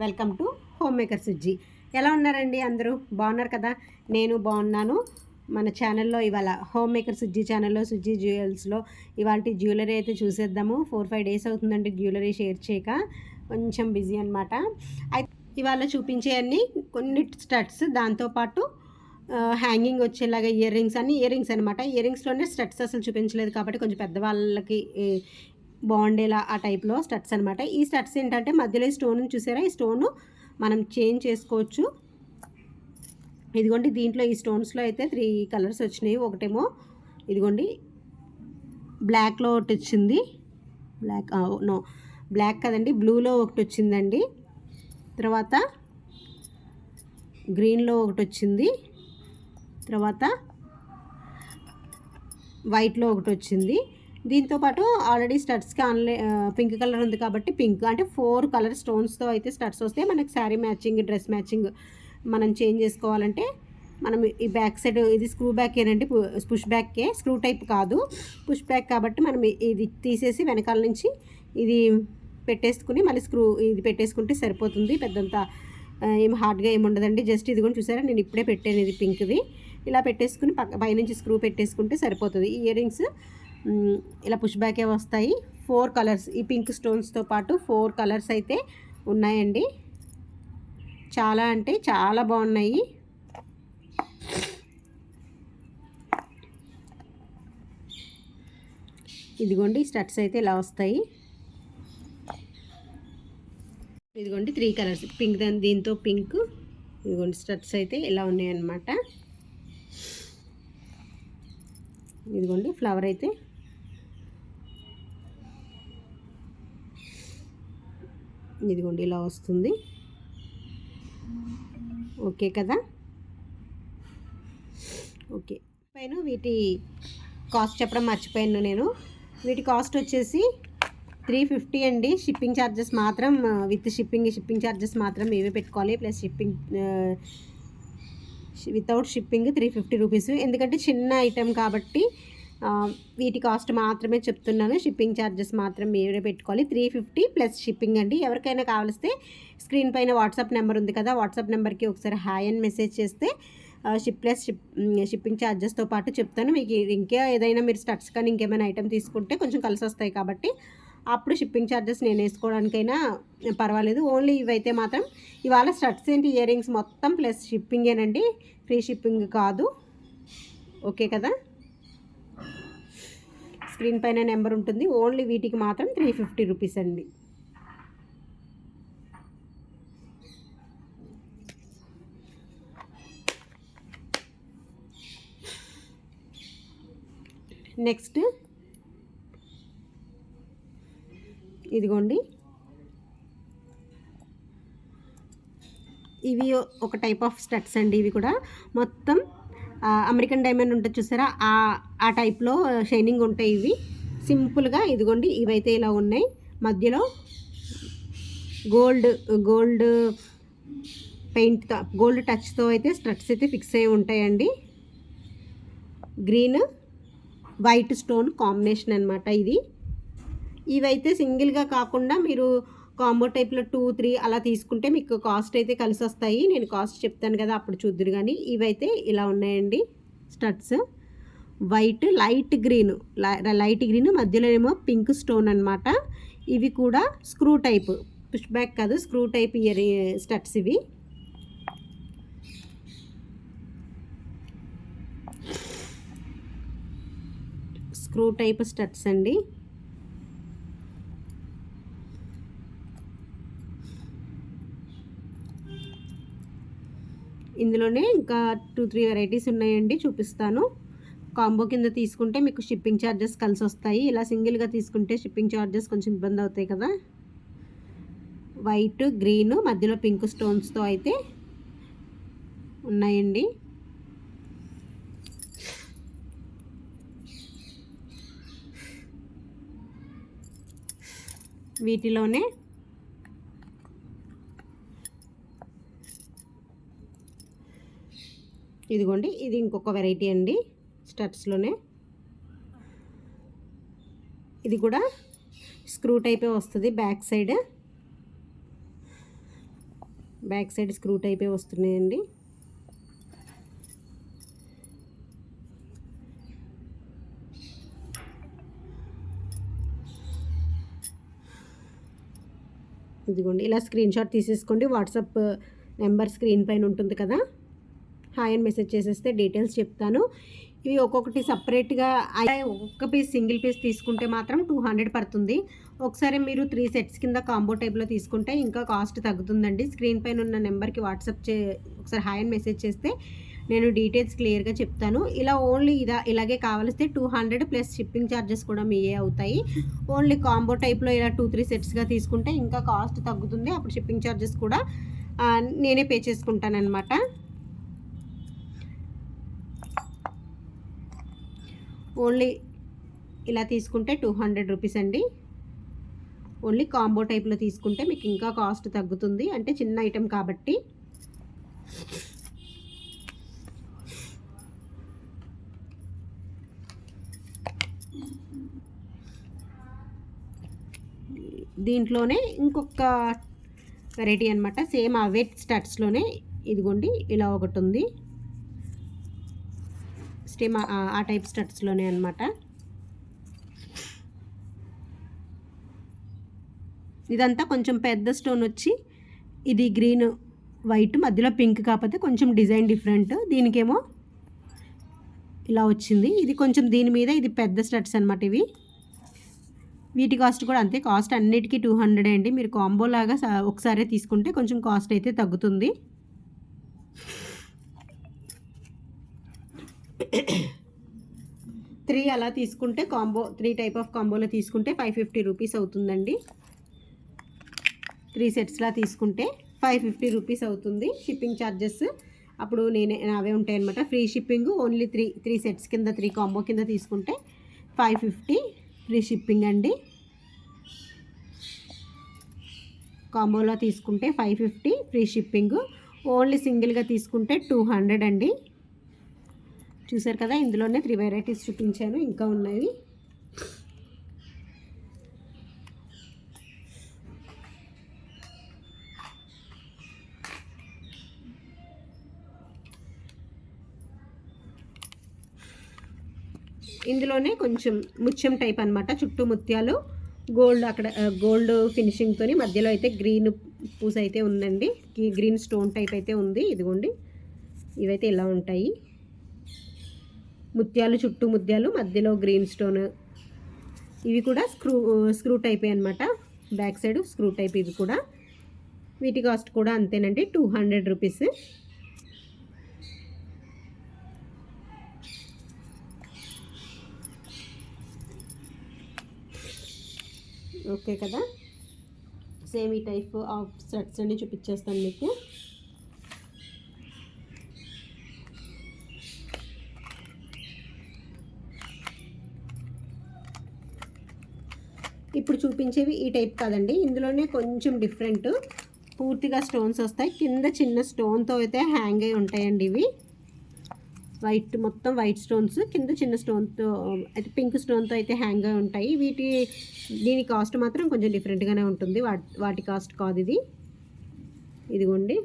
Welcome to home maker Sujji. ఎలా ఉన్నారండి అందరూ? బాగున్నారు కదా? నేను బాగున్నాను. మన ఛానల్లో ఇవాళ హోమ్ మేకర్ సుజ్జి ఛానల్లో సుజ్జి జ్యువెల్స్లో ఇవాళ జ్యువెలరీ అయితే చూసేద్దాము. ఫోర్ ఫైవ్ డేస్ అవుతుందండి జ్యువెలరీ షేర్ చేయక. కొంచెం బిజీ అనమాట అయితే ఇవాళ చూపించే అన్ని కొన్ని స్టడ్స్ దాంతోపాటు హ్యాంగింగ్ వచ్చేలాగా ఇయర్ రింగ్స్ అన్ని ఇయర్ రింగ్స్ అనమాట ఇయర్ రింగ్స్లోనే స్టడ్స్ అసలు చూపించలేదు కాబట్టి కొంచెం పెద్దవాళ్ళకి బాగుండేలా ఆ టైప్లో స్టడ్స్ అనమాట ఈ స్టడ్స్ ఏంటంటే మధ్యలో ఈ స్టోన్ చూసారా? ఈ స్టోన్ మనం చేంజ్ చేసుకోవచ్చు. ఇదిగోండి దీంట్లో ఈ స్టోన్స్లో అయితే త్రీ కలర్స్ వచ్చినాయి. ఒకటేమో ఇదిగోండి బ్లాక్లో ఒకటి వచ్చింది. బ్లాక్ నో బ్లాక్ కదండి. బ్లూలో ఒకటి వచ్చిందండి. తర్వాత గ్రీన్లో ఒకటి వచ్చింది. తర్వాత వైట్లో ఒకటి వచ్చింది. దీంతో పాటు ఆల్రెడీ స్టడ్స్కి ఆన్లైన్ పింక్ కలర్ ఉంది కాబట్టి పింక్ అంటే ఫోర్ కలర్ స్టోన్స్తో అయితే స్టడ్స్ వస్తే మనకి శారీ మ్యాచింగ్ డ్రెస్ మ్యాచింగ్ మనం చేంజ్ చేసుకోవాలంటే మనం ఈ బ్యాక్ సైడ్ ఇది స్క్రూ బ్యాక్ ఏనండి పుష్ బ్యాక్కే స్క్రూ టైప్ కాదు. పుష్ బ్యాక్ కాబట్టి మనం ఇది తీసేసి వెనకాల నుంచి ఇది పెట్టేసుకుని మళ్ళీ స్క్రూ ఇది పెట్టేసుకుంటే సరిపోతుంది. పెద్దంత ఏం హార్డ్గా ఏమి ఉండదండి. జస్ట్ ఇది కూడా చూసారా? నేను ఇప్పుడే పెట్టాను ఇది పింక్ది ఇలా పెట్టేసుకుని పక్క పైనుంచి స్క్రూ పెట్టేసుకుంటే సరిపోతుంది. ఈ ఇయర్ రింగ్స్ ఇలా పుష్ బ్యాకే వస్తాయి. ఫోర్ కలర్స్ ఈ పింక్ స్టోన్స్తో పాటు ఫోర్ కలర్స్ అయితే ఉన్నాయండి. చాలా అంటే చాలా బాగున్నాయి. ఇదిగోండి స్టడ్స్ అయితే ఇలా వస్తాయి. ఇదిగోండి త్రీ కలర్స్ పింక్ దాని దీంతో పింక్ ఇదిగోండి స్టడ్స్ అయితే ఇలా ఉన్నాయన్నమాట. ఇదిగోండి ఫ్లవర్ అయితే ఇదిగోండి ఇలా వస్తుంది. ఓకే కదా? ఓకే. పైన వీటి కాస్ట్ చెప్పడం మర్చిపోయాను నేను. వీటి కాస్ట్ వచ్చేసి త్రీ ఫిఫ్టీ అండి. షిప్పింగ్ ఛార్జెస్ మాత్రం విత్ షిప్పింగ్ షిప్పింగ్ ఛార్జెస్ మాత్రం మేమే పెట్టుకోవాలి. Plus shipping without shipping three fifty rupees. ఎందుకంటే చిన్న ఐటెం కాబట్టి వీటి కాస్ట్ మాత్రమే చెప్తున్నాను. షిప్పింగ్ ఛార్జెస్ మాత్రం మీరే పెట్టుకోవాలి. త్రీ ఫిఫ్టీ ప్లస్ షిప్పింగ్ అండి. ఎవరికైనా కావలిస్తే స్క్రీన్ పైన వాట్సాప్ నెంబర్ ఉంది కదా వాట్సాప్ నెంబర్కి ఒకసారి హాయ్ అని మెసేజ్ చేస్తే షిప్ ప్లస్ షిప్ షిప్పింగ్ ఛార్జెస్తో పాటు చెప్తాను. మీకు ఇంకా ఏదైనా మీరు స్టట్స్ కానీ ఇంకేమైనా ఐటెం తీసుకుంటే కొంచెం కలిసి వస్తాయి కాబట్టి అప్పుడు షిప్పింగ్ ఛార్జెస్ నేను వేసుకోవడానికైనా పర్వాలేదు. ఓన్లీ ఇవైతే మాత్రం ఇవాళ స్టట్స్ ఏంటి? ఇయర్ రింగ్స్ మొత్తం ప్లస్ షిప్పింగేనండి ఫ్రీ షిప్పింగ్ కాదు. ఓకే కదా? స్క్రీన్ పైన నెంబర్ ఉంటుంది. ఓన్లీ వీటికి మాత్రం త్రీ ఫిఫ్టీ రూపీస్ అండి. నెక్స్ట్ ఇదిగోండి. ఇవి ఒక టైప్ ఆఫ్ స్టడ్స్ అండి ఇవి కూడా. మొత్తం అమెరికన్ డైమండ్ ఉంటుంది చూసారా? ఆ ఆ టైప్లో షైనింగ్ ఉంటాయి ఇవి. సింపుల్గా ఇదిగోండి ఇవైతే ఇలా ఉన్నాయి. మధ్యలో గోల్డ్ గోల్డ్ పెయింట్తో గోల్డ్ టచ్తో అయితే స్ట్రట్స్ అయితే ఫిక్స్ అయి ఉంటాయండి. గ్రీన్ వైట్ స్టోన్ కాంబినేషన్ అనమాట ఇది. ఇవైతే సింగిల్గా కాకుండా మీరు కాంబో టైప్లో టూ త్రీ అలా తీసుకుంటే మీకు కాస్ట్ అయితే కలిసి వస్తాయి నేను కాస్ట్ చెప్తాను కదా అప్పుడు చూద్దురు కానీ ఇవైతే ఇలా ఉన్నాయండి studs white light green. Light green మధ్యలో ఏమో పింక్ స్టోన్ అనమాట ఇవి కూడా స్క్రూ టైప్. పుష్ బ్యాక్ కాదు స్క్రూ టైప్ ఇయర్ స్టడ్స్ ఇవి. స్క్రూ టైప్ స్టడ్స్ అండి. ఇందులోనే ఇంకా టూ త్రీ వెరైటీస్ ఉన్నాయండి చూపిస్తాను. కాంబో కింద తీసుకుంటే మీకు షిప్పింగ్ ఛార్జెస్ కలిసి వస్తాయి. ఇలా సింగిల్గా తీసుకుంటే షిప్పింగ్ ఛార్జెస్ కొంచెం ఇబ్బంది అవుతాయి కదా. వైట్ గ్రీన్ మధ్యలో పింక్ స్టోన్స్తో అయితే ఉన్నాయండి. వీటిలోనే ఇదిగోండి ఇది ఇంకొక వెరైటీ అండి. స్టెప్స్లోనే. ఇది కూడా స్క్రూ టైపే వస్తుంది back side. Back side screw టైపే వస్తున్నాయండి. ఇదిగోండి ఇలా స్క్రీన్ షాట్ తీసేసుకోండి. వాట్సాప్ నెంబర్ స్క్రీన్ పైన ఉంటుంది కదా. హాయ్ అని మెసేజ్ చేసేస్తే డీటెయిల్స్ చెప్తాను. ఇవి ఒక్కొక్కటి సపరేట్గా ఒక్కొక్క పీస్ సింగిల్ పీస్ తీసుకుంటే మాత్రం టూ హండ్రెడ్ పడుతుంది. ఒకసారి మీరు త్రీ సెట్స్ కింద కాంబో టైప్లో తీసుకుంటే ఇంకా కాస్ట్ తగ్గుతుందండి. స్క్రీన్ పైన ఉన్న నెంబర్కి వాట్సాప్ చే ఒకసారి హాయ్ అని మెసేజ్ చేస్తే నేను డీటెయిల్స్ క్లియర్గా చెప్తాను. ఇలా ఓన్లీ ఇదా ఇలాగే కావలిస్తే two hundred plus shipping charges కూడా మీయే అవుతాయి. ఓన్లీ కాంబో టైప్లో ఇలా టూ త్రీ సెట్స్గా తీసుకుంటే ఇంకా కాస్ట్ తగ్గుతుంది. అప్పుడు షిప్పింగ్ ఛార్జెస్ కూడా నేనే పే చేసుకుంటాను ఓన్లీ ఇలా తీసుకుంటే టూ హండ్రెడ్ రూపీస్ అండి. ఓన్లీ కాంబో టైప్లో తీసుకుంటే మీకు ఇంకా కాస్ట్ తగ్గుతుంది. అంటే చిన్న ఐటెం కాబట్టి. దీంట్లోనే ఇంకొక వెరైటీ అనమాట సేమ్ అవే స్టడ్స్లోనే ఇదిగోండి ఇలా ఒకటి ఉంది. స్టేమ్ ఆ టైప్ స్టడ్స్లోనే అనమాట ఇదంతా కొంచెం పెద్ద స్టోన్ వచ్చి ఇది గ్రీన్ వైట్ మధ్యలో పింక్ కాకపోతే కొంచెం డిజైన్ డిఫరెంట్. దీనికేమో ఇలా వచ్చింది. ఇది కొంచెం దీని మీద ఇది పెద్ద స్టడ్స్ అనమాట ఇవి. వీటి కాస్ట్ కూడా అంతే. కాస్ట్ అన్నిటికీ టూ హండ్రెడ్ అండి. మీరు కాంబోలాగా ఒకసారి తీసుకుంటే కొంచెం కాస్ట్ అయితే తగ్గుతుంది. త్రీ అలా తీసుకుంటే కాంబో త్రీ టైప్ ఆఫ్ కాంబోలో తీసుకుంటే ఫైవ్ ఫిఫ్టీ రూపీస్ అవుతుందండి. త్రీ సెట్స్లా తీసుకుంటే ఫైవ్ ఫిఫ్టీ రూపీస్ అవుతుంది షిప్పింగ్ ఛార్జెస్ అప్పుడు నేనే అవే ఉంటాయి అనమాట free shipping only three three sets కింద త్రీ కాంబో కింద తీసుకుంటే ఫైవ్ ఫిఫ్టీ ఫ్రీ షిప్పింగ్ అండి. కాంబోలో తీసుకుంటే five fifty free shipping. Only సింగిల్గా తీసుకుంటే టూ హండ్రెడ్ అండి. చూసారు కదా ఇందులోనే త్రీ వెరైటీస్ చూపించాను ఇంకా ఉన్నాయి ఇందులోనే కొంచెం ముత్యం టైప్ అనమాట చుట్టూ ముత్యాలు. గోల్డ్ అక్కడ గోల్డ్ ఫినిషింగ్తో మధ్యలో అయితే గ్రీన్ పూస అయితే ఉందండి గ్రీన్ స్టోన్ టైప్ అయితే ఉంది ఇదిగోండి. ఇవైతే ఇలా ఉంటాయి. ముత్యాలు చుట్టూ ముత్యాలు మధ్యలో గ్రీన్ స్టోన్. ఇవి కూడా స్క్రూ స్క్రూ టైప్ అనమాట బ్యాక్ సైడ్ స్క్రూ టైప్ ఇవి కూడా. వీటి కాస్ట్ కూడా అంతేనండి టూ హండ్రెడ్ రూపీస్. ఓకే కదా? సేమ్ ఈ టైప్ ఆఫ్ సెట్స్ అన్ని చూపించేస్తాను మీకు. ఇప్పుడు చూపించేవి ఈ టైప్ కాదండి. ఇందులోనే కొంచెం డిఫరెంట్. పూర్తిగా స్టోన్స్ వస్తాయి. కింద చిన్న స్టోన్తో అయితే హ్యాంగ్ అయి ఉంటాయండి ఇవి. వైట్ మొత్తం వైట్ స్టోన్స్. కింద చిన్న స్టోన్తో అయితే పింక్ స్టోన్తో అయితే హ్యాంగ్ అయి ఉంటాయి. వీటి దీని కాస్ట్ మాత్రం కొంచెం డిఫరెంట్గానే ఉంటుంది. వాటి కాస్ట్ కాదు ఇది. ఇదిగోండి.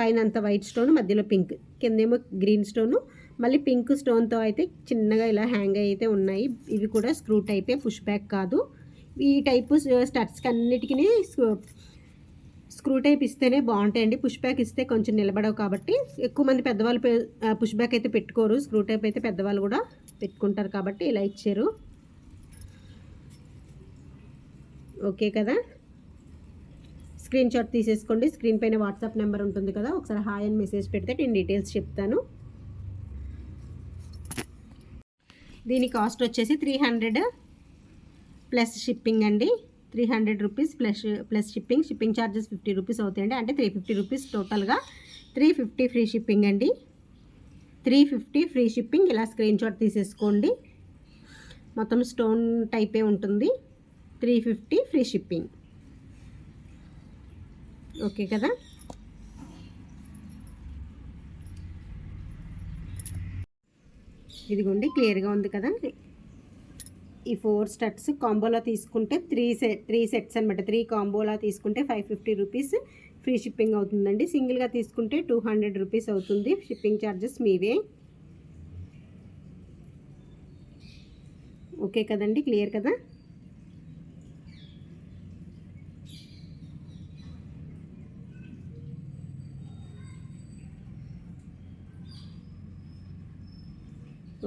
పైన అంత వైట్ స్టోన్ మధ్యలో పింక్. కిందేమో గ్రీన్ స్టోను. మళ్ళీ పింక్ స్టోన్తో అయితే చిన్నగా ఇలా హ్యాంగ్ అయితే ఉన్నాయి. ఇవి కూడా స్క్రూ టైపే పుష్ బ్యాక్ కాదు. ఈ టైపు స్టడ్స్కి uh, అన్నిటికీ స్క్రూ టైప్ ఇస్తేనే బాగుంటాయండి. పుష్ బ్యాక్ ఇస్తే కొంచెం నిలబడవు కాబట్టి. ఎక్కువ మంది పెద్దవాళ్ళు పుష్ బ్యాక్ uh, అయితే పెట్టుకోరు. స్క్రూ టైప్ అయితే పెద్దవాళ్ళు కూడా పెట్టుకుంటారు కాబట్టి ఇలా ఇచ్చారు. ఓకే కదా? స్క్రీన్ షాట్ తీసేసుకోండి. స్క్రీన్ పైన వాట్సాప్ నెంబర్ ఉంటుంది కదా. ఒకసారి హాయ్ అని మెసేజ్ పెడితే నేను డీటెయిల్స్ చెప్తాను. దీని కాస్ట్ వచ్చేసి త్రీ హండ్రెడ్ ప్లస్ షిప్పింగ్ అండి. Three hundred rupees plus plus shipping shipping charges fifty rupees అవుతాయండి. అంటే త్రీ ఫిఫ్టీ రూపీస్ టోటల్గా త్రీ ఫిఫ్టీ ఫ్రీ షిప్పింగ్ అండి. త్రీ ఫిఫ్టీ ఫ్రీ షిప్పింగ్ ఇలా స్క్రీన్ షాట్ తీసేసుకోండి. మొత్తం స్టోన్ టైపే ఉంటుంది. Three fifty free shipping okay కదా? ఇదిగోండి క్లియర్గా ఉంది కదా. ఈ ఫోర్ స్టట్స్ కాంబోలో తీసుకుంటే త్రీ సెట్ త్రీ సెట్స్ అనమాట త్రీ కాంబోలా తీసుకుంటే five fifty rupees free shipping అవుతుందండి. సింగిల్గా తీసుకుంటే టూ హండ్రెడ్ రూపీస్ అవుతుంది షిప్పింగ్ ఛార్జెస్ మీవే. ఓకే కదండి క్లియర్ కదా?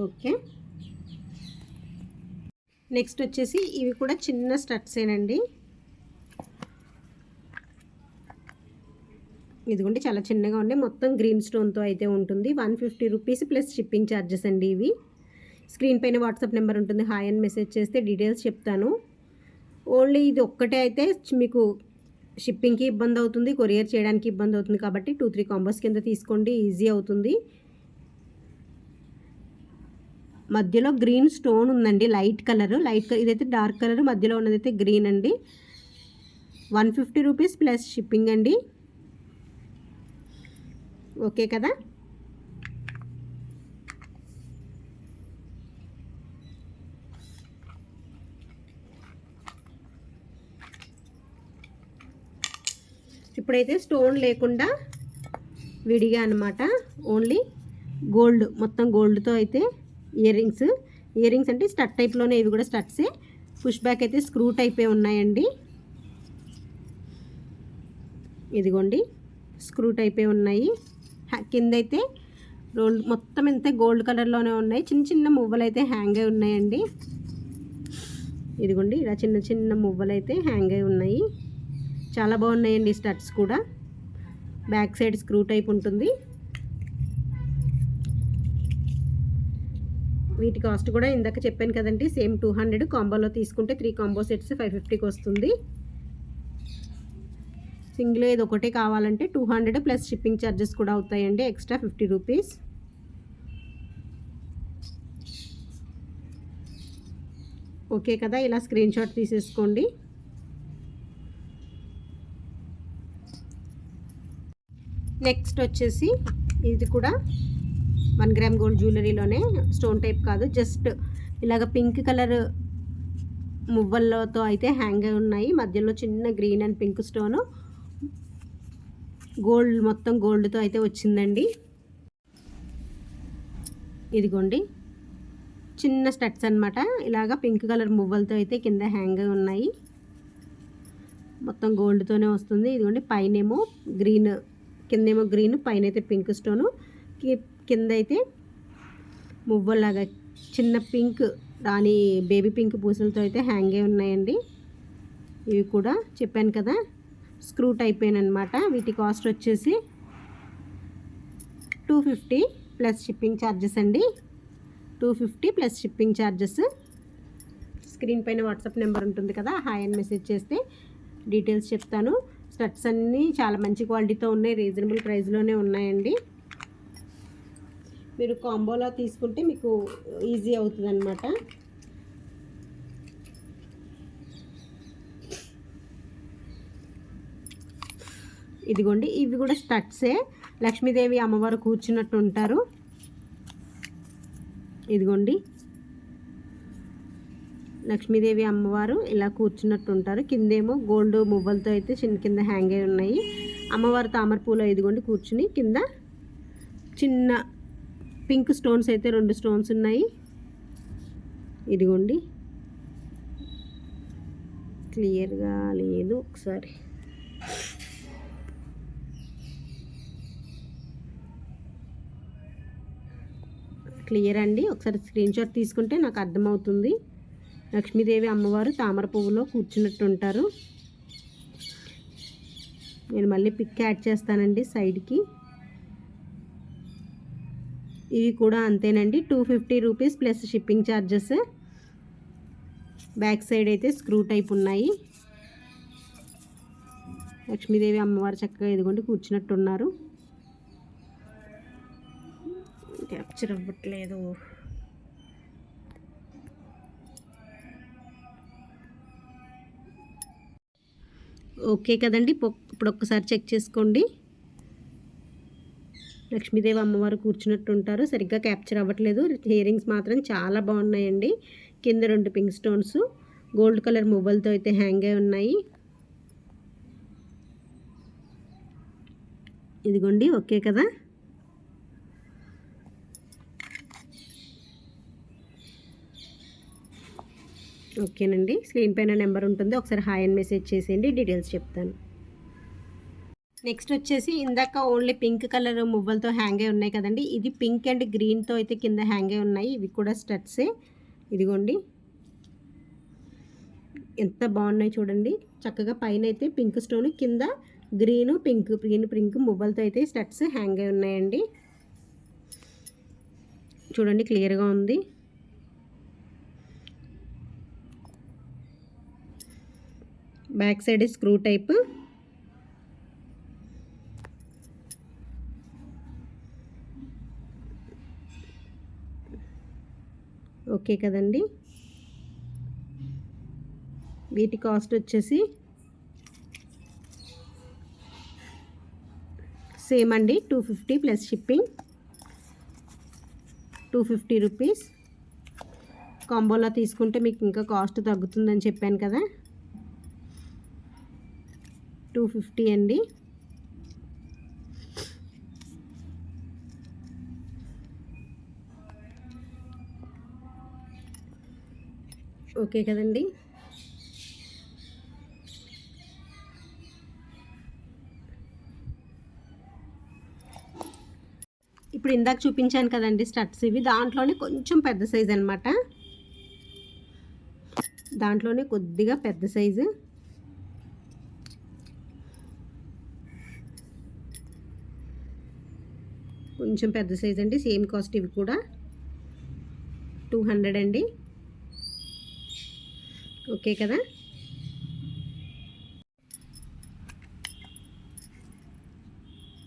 ఓకే. నెక్స్ట్ వచ్చేసి ఇవి కూడా చిన్న స్టట్సేనండి ఇదిగోండి చాలా చిన్నగా ఉండే మొత్తం గ్రీన్ స్టోన్తో అయితే ఉంటుంది. One fifty rupees plus shipping charges అండి ఇవి. స్క్రీన్ పైన వాట్సాప్ నెంబర్ ఉంటుంది. హాయ్ అని మెసేజ్ చేస్తే డీటెయిల్స్ చెప్తాను. ఓన్లీ ఇది ఒక్కటే అయితే మీకు షిప్పింగ్కి ఇబ్బంది అవుతుంది కొరియర్ చేయడానికి ఇబ్బంది అవుతుంది కాబట్టి టూ త్రీ కాంబోస్ కింద తీసుకోండి ఈజీ అవుతుంది. మధ్యలో గ్రీన్ స్టోన్ ఉందండి లైట్ కలర్. లైట్ ఇదైతే డార్క్ కలర్ మధ్యలో ఉన్నదైతే గ్రీన్ అండి. One fifty rupees plus shipping అండి. ఓకే కదా? ఇప్పుడైతే స్టోన్ లేకుండా విడిగా అనమాట ఓన్లీ గోల్డ్ మొత్తం గోల్డ్తో అయితే ఇయర్ రింగ్స్. ఇయర్ రింగ్స్ అంటే స్టట్ టైప్లోనే ఇవి కూడా స్టట్సే పుష్ బ్యాక్ అయితే స్క్రూ టైపే ఉన్నాయండి. ఇదిగోండి. స్క్రూ టైపే ఉన్నాయి. కింద అయితే రోల్ మొత్తం ఇంతే గోల్డ్ కలర్లోనే ఉన్నాయి. చిన్న చిన్న మువ్వలు అయితే హ్యాంగ్ అయి ఉన్నాయండి. ఇదిగోండి. ఇలా చిన్న చిన్న మువ్వలు అయితే హ్యాంగ్ అయి ఉన్నాయి. చాలా బాగున్నాయండి స్టడ్స్ కూడా. బ్యాక్ సైడ్ స్క్రూ టైప్ ఉంటుంది. వీటి కాస్ట్ కూడా ఇందాక చెప్పాను కదండి సేమ్ టూ హండ్రెడ్ కాంబోలో తీసుకుంటే త్రీ కాంబో సెట్స్ ఫైవ్ ఫిఫ్టీకి వస్తుంది. సింగిల్ ఇది ఒకటే కావాలంటే two hundred plus shipping charges కూడా అవుతాయండి ఎక్స్ట్రా ఫిఫ్టీ రూపీస్. ఓకే కదా ఇలా స్క్రీన్ షాట్ తీసేసుకోండి. నెక్స్ట్ వచ్చేసి ఇది కూడా వన్ గ్రామ్ గోల్డ్ జ్యువెలరీలోనే స్టోన్ టైప్ కాదు జస్ట్ ఇలాగ పింక్ కలర్ మువ్వలతో అయితే హ్యాంగ్ ఉన్నాయి. మధ్యలో చిన్న green and pink stone. Gold మొత్తం గోల్డ్తో అయితే వచ్చిందండి. ఇదిగోండి. చిన్న స్టడ్స్ అనమాట ఇలాగ పింక్ కలర్ మువ్వలతో అయితే కింద హ్యాంగ్ ఉన్నాయి. మొత్తం గోల్డ్తోనే వస్తుంది. ఇదిగోండి పైనేమో గ్రీన్ కిందేమో గ్రీన్ పైన అయితే పింక్ స్టోను. కింద అయితే మువ్వలాగా చిన్న పింక్ రాని బేబీ పింక్ పూసలతో అయితే హ్యాంగ్ అయి ఉన్నాయండి. ఇవి కూడా చెప్పాను కదా స్క్రూ టైప్ అనమాట వీటి కాస్ట్ వచ్చేసి two fifty plus shipping charges అండి. Two fifty plus shipping charges screen పైన వాట్సాప్ నెంబర్ ఉంటుంది కదా హాయ్ అని మెసేజ్ చేస్తే డీటెయిల్స్ చెప్తాను. స్టట్స్ అన్నీ చాలా మంచి క్వాలిటీతో ఉన్నాయి రీజనబుల్ ప్రైస్లోనే ఉన్నాయండి. మీరు కాంబోలో తీసుకుంటే మీకు ఈజీ అవుతుంది అనమాట ఇదిగోండి ఇవి కూడా స్టట్సే లక్ష్మీదేవి అమ్మవారు కూర్చున్నట్టు ఉంటారు. ఇదిగోండి. లక్ష్మీదేవి అమ్మవారు ఇలా కూర్చున్నట్టు ఉంటారు. కిందేమో గోల్డ్ మువ్వలతో అయితే చిన్న కింద హ్యాంగ్ అయి ఉన్నాయి. అమ్మవారు తామర పూలు ఇదిగోండి కూర్చుని కింద చిన్న పింక్ స్టోన్స్ అయితే రెండు స్టోన్స్ ఉన్నాయి. ఇదిగోండి. క్లియర్గా లేదు ఒకసారి. క్లియర్ అండి? ఒకసారి స్క్రీన్ షాట్ తీసుకుంటే నాకు అర్థమవుతుంది. లక్ష్మీదేవి అమ్మవారు తామర పువ్వులో కూర్చున్నట్టు ఉంటారు. నేను మళ్ళీ పిక్ యాడ్ చేస్తానండి సైడ్కి. ఇవి కూడా అంతేనండి. Two fifty rupees plus shipping charges back side అయితే స్క్రూ టైప్ ఉన్నాయి. లక్ష్మీదేవి అమ్మవారు చక్కగా ఎదుగుండి కూర్చున్నట్టున్నారు. క్యాప్చర్ అవ్వట్లేదు. ఓకే కదండి. ఇప్పుడు ఒక్కసారి చెక్ చేసుకోండి. లక్ష్మీదేవి అమ్మవారు కూర్చున్నట్టు ఉంటారు సరిగ్గా క్యాప్చర్ అవ్వట్లేదు. హియరింగ్స్ మాత్రం చాలా బాగున్నాయండి. కింద రెండు పింక్ స్టోన్స్ గోల్డ్ కలర్ మువ్వలతో అయితే హ్యాంగ్ అయి ఉన్నాయి. ఇదిగోండి ఓకే కదా? ఓకేనండి. స్క్రీన్ పైన నెంబర్ ఉంటుంది. ఒకసారి హాయ్ అని మెసేజ్ చేసేయండి. డీటెయిల్స్ చెప్తాను. నెక్స్ట్ వచ్చేసి ఇందాక ఓన్లీ పింక్ కలర్ మువ్వలతో హ్యాంగ్ అయి ఉన్నాయి కదండి. ఇది పింక్ అండ్ గ్రీన్తో అయితే కింద హ్యాంగ్ అయి ఉన్నాయి. ఇవి కూడా స్టడ్సే. ఇదిగోండి. ఎంత బాగున్నాయి చూడండి. చక్కగా పైన అయితే పింక్ స్టోన్ కింద గ్రీన్ పింక్ గ్రీన్ పింక్ మువ్వలతో అయితే స్టడ్స్ హ్యాంగ్ అయి ఉన్నాయండి. చూడండి క్లియర్గా ఉంది. Back side screw type. Okay కదండి. వీటి కాస్ట్ వచ్చేసి సేమ్ అండి two fifty plus shipping two fifty rupees. కాంబోలో తీసుకుంటే మీకు ఇంకా కాస్ట్ తగ్గుతుందని చెప్పాను కదా. టూ ఫిఫ్టీ అండి. ఓకే కదండి. ఇప్పుడు ఇందాక చూపించాను కదండి స్టడ్స్ ఇవి. దాంట్లోనే కొంచెం పెద్ద సైజ్ అనమాట దాంట్లోనే కొద్దిగా పెద్ద సైజు. కొంచెం పెద్ద సైజ్ అండి. సేమ్ కాస్ట్ ఇవి కూడా. టూ హండ్రెడ్ అండి. ఓకే కదా?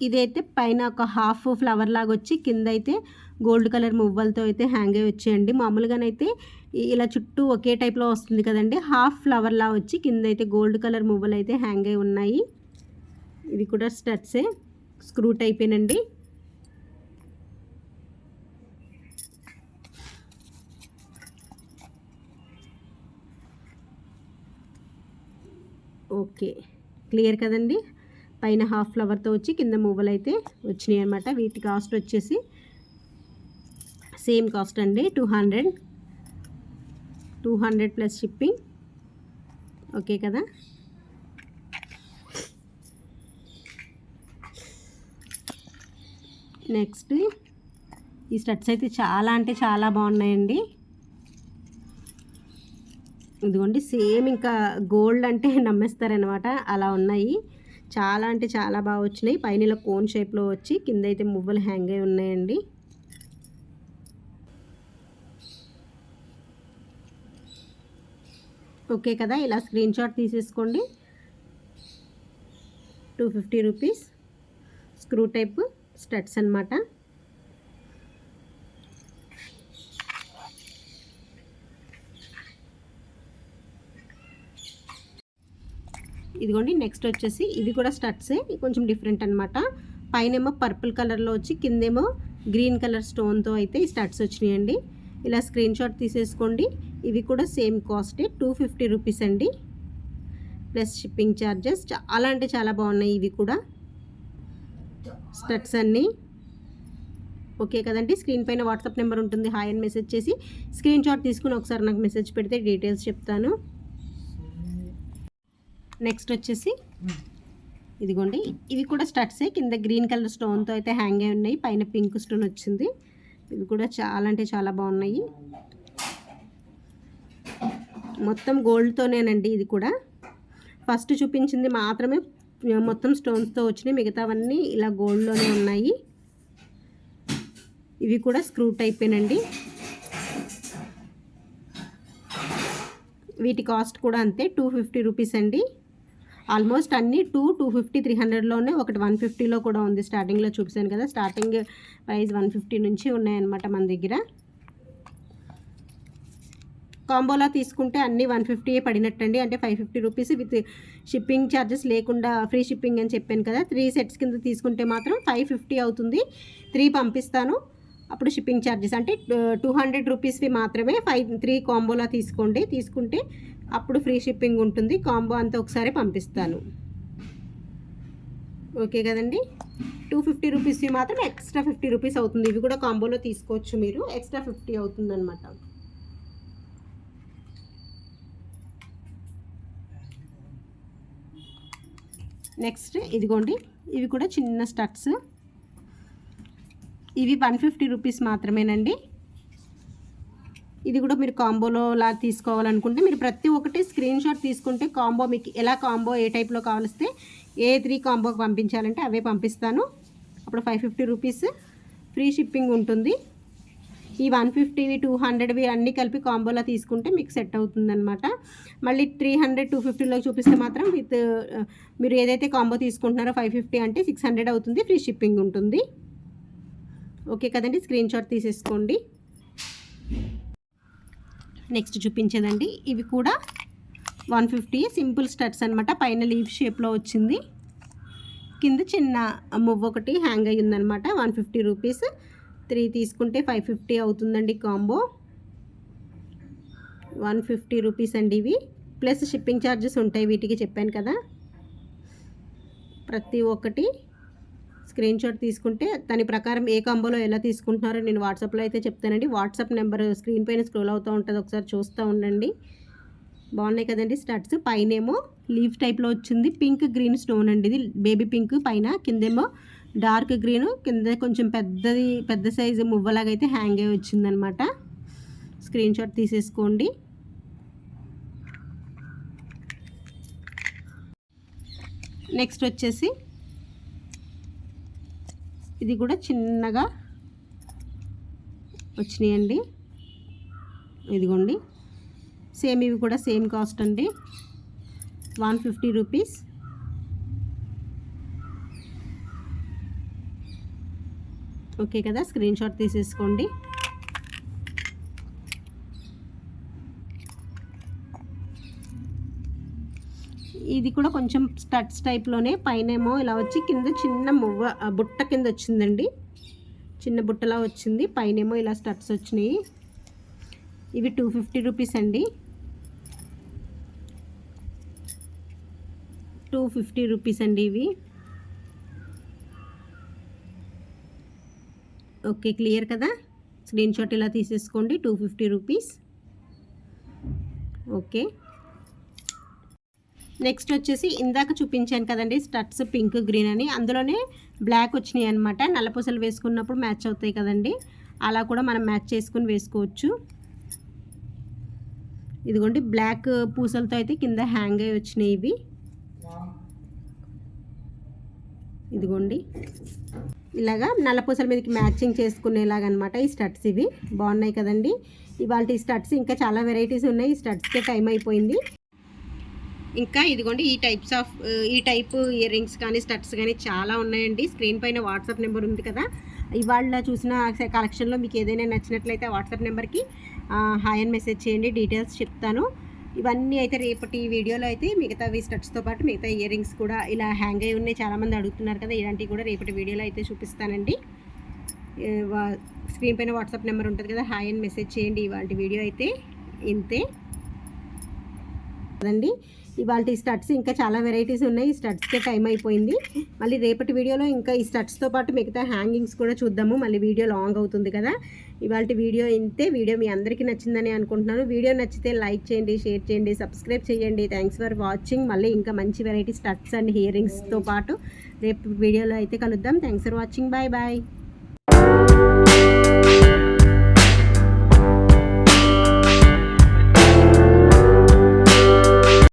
ఇదైతే పైన ఒక హాఫ్ ఫ్లవర్ లాగా వచ్చి కింద అయితే గోల్డ్ కలర్ మువ్వలతో అయితే హ్యాంగ్ అయ్యి వచ్చేయండి. మామూలుగానైతే ఇలా చుట్టూ ఒకే టైప్లో వస్తుంది కదండి. హాఫ్ ఫ్లవర్ లా వచ్చి కింద అయితే గోల్డ్ కలర్ మువ్వలు అయితే హ్యాంగ్ అయి ఉన్నాయి. ఇది కూడా స్టట్సే స్క్రూ టైపేనండి. ఓకే. క్లియర్ కదండి? పైన హాఫ్ ఫ్లవర్తో వచ్చి కింద మువ్వలు అయితే వచ్చినాయి అనమాట వీటి కాస్ట్ వచ్చేసి సేమ్ కాస్ట్ అండి. Two hundred. Two hundred plus shipping. Okay కదా? నెక్స్ట్ ఈ స్టడ్స్ అయితే చాలా అంటే చాలా బాగున్నాయండి. ఇదిగోండి సేమ్ ఇంకా గోల్డ్ అంటే నమ్మేస్తారనమాట అలా ఉన్నాయి. చాలా అంటే చాలా బాగా వచ్చినాయి. పైన ఇలా కోన్ షేప్లో వచ్చి కింద అయితే మువ్వలు హ్యాంగ్ అయి ఉన్నాయండి. ఓకే కదా ఇలా స్క్రీన్ షాట్ తీసేసుకోండి. Two fifty rupees screw type studs అనమాట ఇదిగోండి నెక్స్ట్ వచ్చేసి ఇది కూడా స్టడ్సే కొంచెం డిఫరెంట్ అనమాట పైనేమో పర్పుల్ కలర్లో వచ్చి కిందేమో గ్రీన్ కలర్ స్టోన్తో అయితే ఈ స్టడ్స్ వచ్చినాయండి. ఇలా స్క్రీన్ షాట్ తీసేసుకోండి. ఇవి కూడా సేమ్ కాస్టే టూ ఫిఫ్టీ రూపీస్ అండి. ప్లస్ షిప్పింగ్ ఛార్జెస్ చాలా అంటే చాలా బాగున్నాయి ఇవి కూడా. స్టడ్స్ అన్నీ. ఓకే కదండి స్క్రీన్ పైన వాట్సాప్ నెంబర్ ఉంటుంది హాయ్ అని మెసేజ్ చేసి స్క్రీన్ షాట్ తీసుకుని ఒకసారి నాకు మెసేజ్ పెడితే డీటెయిల్స్ చెప్తాను. నెక్స్ట్ వచ్చేసి ఇదిగోండి. ఇవి కూడా స్టడ్సే. కింద గ్రీన్ కలర్ స్టోన్తో అయితే హ్యాంగ్ అయి ఉన్నాయి. పైన పింక్ స్టోన్ వచ్చింది. ఇవి కూడా చాలా అంటే చాలా బాగున్నాయి. మొత్తం గోల్డ్తోనేనండి ఇది కూడా. ఫస్ట్ చూపించింది మాత్రమే మొత్తం స్టోన్స్తో వచ్చినాయి. మిగతావన్నీ ఇలా గోల్డ్లోనే ఉన్నాయి. ఇవి కూడా స్క్రూ టైపేనండి. వీటి కాస్ట్ కూడా అంతే. టూ ఫిఫ్టీ రూపీస్ అండి. ఆల్మోస్ట్ అన్నీ టూ టూ ఫిఫ్టీ త్రీ హండ్రెడ్లోనే ఒకటి వన్ ఫిఫ్టీలో కూడా ఉంది స్టార్టింగ్లో చూపిస్తాను కదా. స్టార్టింగ్ ప్రైస్ వన్ ఫిఫ్టీ నుంచి ఉన్నాయన్నమాట మన దగ్గర. కాంబోలా తీసుకుంటే అన్నీ వన్ ఫిఫ్టీయే పడినట్టండి. అంటే five fifty rupees with shipping charges లేకుండా ఫ్రీ షిప్పింగ్ అని చెప్పాను కదా. త్రీ సెట్స్ కింద తీసుకుంటే మాత్రం ఫైవ్ ఫిఫ్టీ అవుతుంది. త్రీ పంపిస్తాను. అప్పుడు షిప్పింగ్ ఛార్జెస్ అంటే టూ హండ్రెడ్ రూపీస్వి మాత్రమే ఫైవ్ త్రీ కాంబోలా తీసుకోండి. తీసుకుంటే అప్పుడు ఫ్రీ షిప్పింగ్ ఉంటుంది. కాంబో అంతా ఒకసారి పంపిస్తాను. ఓకే కదండి? టూ ఫిఫ్టీ రూపీస్వి మాత్రం ఎక్స్ట్రా ఫిఫ్టీ రూపీస్ అవుతుంది. ఇవి కూడా కాంబోలో తీసుకోవచ్చు మీరు. ఎక్స్ట్రా ఫిఫ్టీ అవుతుంది అనమాట నెక్స్ట్ ఇదిగోండి. ఇవి కూడా చిన్న స్టట్స్. ఇవి వన్ ఫిఫ్టీ రూపీస్ మాత్రమేనండి. ఇది కూడా మీరు కాంబోలో లా తీసుకోవాలనుకుంటే మీరు ప్రతి ఒక్కటి స్క్రీన్ షాట్ తీసుకుంటే కాంబో మీకు ఎలా కాంబో ఏ టైప్లో కావలిస్తే ఏ త్రీ కాంబోకి పంపించాలంటే అవే పంపిస్తాను. అప్పుడు five fifty rupees free shipping ఉంటుంది. ఈ వన్ ఫిఫ్టీవి టూ హండ్రెడ్వి అన్నీ కలిపి కాంబోలా తీసుకుంటే మీకు సెట్ అవుతుందన్నమాట. మళ్ళీ త్రీ హండ్రెడ్ టూ ఫిఫ్టీలో చూపిస్తే మాత్రం విత్ మీరు ఏదైతే కాంబో తీసుకుంటున్నారో ఫైవ్ ఫిఫ్టీ అంటే సిక్స్ హండ్రెడ్ అవుతుంది ఫ్రీ షిప్పింగ్ ఉంటుంది. ఓకే కదండి? స్క్రీన్ షాట్ తీసేసుకోండి. నెక్స్ట్ చూపించేదండి. ఇవి కూడా వన్ ఫిఫ్టీ సింపుల్ స్టడ్స్ అనమాట పైన లీఫ్ షేప్లో వచ్చింది. కింద చిన్న మువ్వ ఒకటి హ్యాంగ్ అయ్యి ఉందనమాట వన్ ఫిఫ్టీ రూపీస్. త్రీ తీసుకుంటే ఫైవ్ ఫిఫ్టీ అవుతుందండి కాంబో. వన్ ఫిఫ్టీ రూపీస్ అండి ఇవి. ప్లస్ షిప్పింగ్ ఛార్జెస్ ఉంటాయి వీటికి చెప్పాను కదా. ప్రతి ఒక్కటి స్క్రీన్ షాట్ తీసుకుంటే దాని ప్రకారం ఏ కాంబోలో ఎలా తీసుకుంటున్నారో నేను వాట్సాప్లో అయితే చెప్తానండి. వాట్సాప్ నెంబర్ స్క్రీన్ పైన స్క్రోల్ అవుతూ ఉంటుంది. ఒకసారి చూస్తూ ఉండండి. బాగున్నాయి కదండి స్టడ్స్ పైనేమో లీఫ్ టైప్లో వచ్చింది. పింక్ గ్రీన్ స్టోన్ అండి ఇది. బేబీ పింక్ పైన. కిందేమో డార్క్ గ్రీన్. కింద కొంచెం పెద్దది పెద్ద సైజు మువ్వలాగా అయితే హ్యాంగ్ అయ్యి వచ్చిందనమాట. స్క్రీన్ షాట్ తీసేసుకోండి. నెక్స్ట్ వచ్చేసి ఇది కూడా చిన్నగా వచ్చినాయండి. ఇదిగోండి. సేమ్ ఇవి కూడా సేమ్ కాస్ట్ అండి. One fifty rupees. ఓకే కదా? స్క్రీన్ షాట్ తీసేసుకోండి. ఇది కూడా కొంచెం స్టడ్స్ టైప్లోనే పైనేమో ఇలా వచ్చి కింద చిన్న మువ్వ బుట్ట కింద వచ్చిందండి. చిన్న బుట్టలా వచ్చింది. పైనేమో ఇలా స్టడ్స్ వచ్చినాయి. ఇవి టూ ఫిఫ్టీ రూపీస్ అండి. టూ ఫిఫ్టీ రూపీస్ అండి ఇవి. ఓకే క్లియర్ కదా? స్క్రీన్ షాట్ ఇలా తీసేసుకోండి. Two fifty rupees. Okay. Next వచ్చేసి ఇందాక చూపించాను కదండి స్టట్స్ పింక్ గ్రీన్ అని. అందులోనే బ్లాక్ వచ్చినాయి అనమాట నల్లపూసలు వేసుకున్నప్పుడు మ్యాచ్ అవుతాయి కదండి. అలా కూడా మనం మ్యాచ్ చేసుకుని వేసుకోవచ్చు. ఇదిగోండి బ్లాక్ పూసలతో అయితే కింద హ్యాంగ్ అయి వచ్చినాయి ఇవి. ఇదిగోండి. ఇలాగా నల్లపూసల మీదకి మ్యాచింగ్ చేసుకునేలాగా అనమాట ఈ స్టడ్స్ ఇవి. బాగున్నాయి కదండి. ఇవాళ ఈ స్టడ్స్ ఇంకా చాలా వెరైటీస్ ఉన్నాయి. ఈ స్టడ్స్కే టైం అయిపోయింది. ఇంకా ఇదిగోండి ఈ టైప్స్ ఆఫ్ ఈ టైప్ ఇయర్ రింగ్స్ కానీ స్టడ్స్ కానీ చాలా ఉన్నాయండి. స్క్రీన్ పైన వాట్సాప్ నెంబర్ ఉంది కదా. ఇవాళ చూసిన కలెక్షన్లో మీకు ఏదైనా నచ్చినట్లయితే వాట్సాప్ నెంబర్కి హాయ్ అని మెసేజ్ చేయండి డీటెయిల్స్ చెప్తాను. ఇవన్నీ అయితే రేపటి వీడియోలో అయితే మిగతా స్టడ్స్తో పాటు మిగతా ఇయర్ రింగ్స్ కూడా ఇలా హ్యాంగ్ అయి ఉన్నాయి. చాలామంది అడుగుతున్నారు కదా ఇలాంటివి కూడా రేపటి వీడియోలో అయితే చూపిస్తానండి. స్క్రీన్ పైన వాట్సాప్ నెంబర్ ఉంటుంది కదా హాయ్ అని మెసేజ్ చేయండి ఇవాళ వీడియో అయితే. ఇంతే. కదండి ఇవాళ స్టడ్స్ ఇంకా చాలా వెరైటీస్ ఉన్నాయి. స్టడ్స్కే టైం అయిపోయింది. మళ్ళీ రేపటి వీడియోలో ఇంకా ఈ స్టడ్స్తో పాటు మిగతా హ్యాంగింగ్స్ కూడా చూద్దాము. మళ్ళీ వీడియో లాంగ్ అవుతుంది కదా. ఇవాళ వీడియో ఇంతే. వీడియో మీ అందరికీ నచ్చిందని అనుకుంటున్నాను. వీడియో నచ్చితే లైక్ చేయండి షేర్ చేయండి సబ్స్క్రైబ్ చేయండి. థ్యాంక్స్ ఫర్ వాచింగ్ మళ్ళీ ఇంకా మంచి వెరైటీ స్టడ్స్ అండ్ హియరింగ్స్తో పాటు రేపు వీడియోలో అయితే కలుద్దాం. Thanks for watching bye bye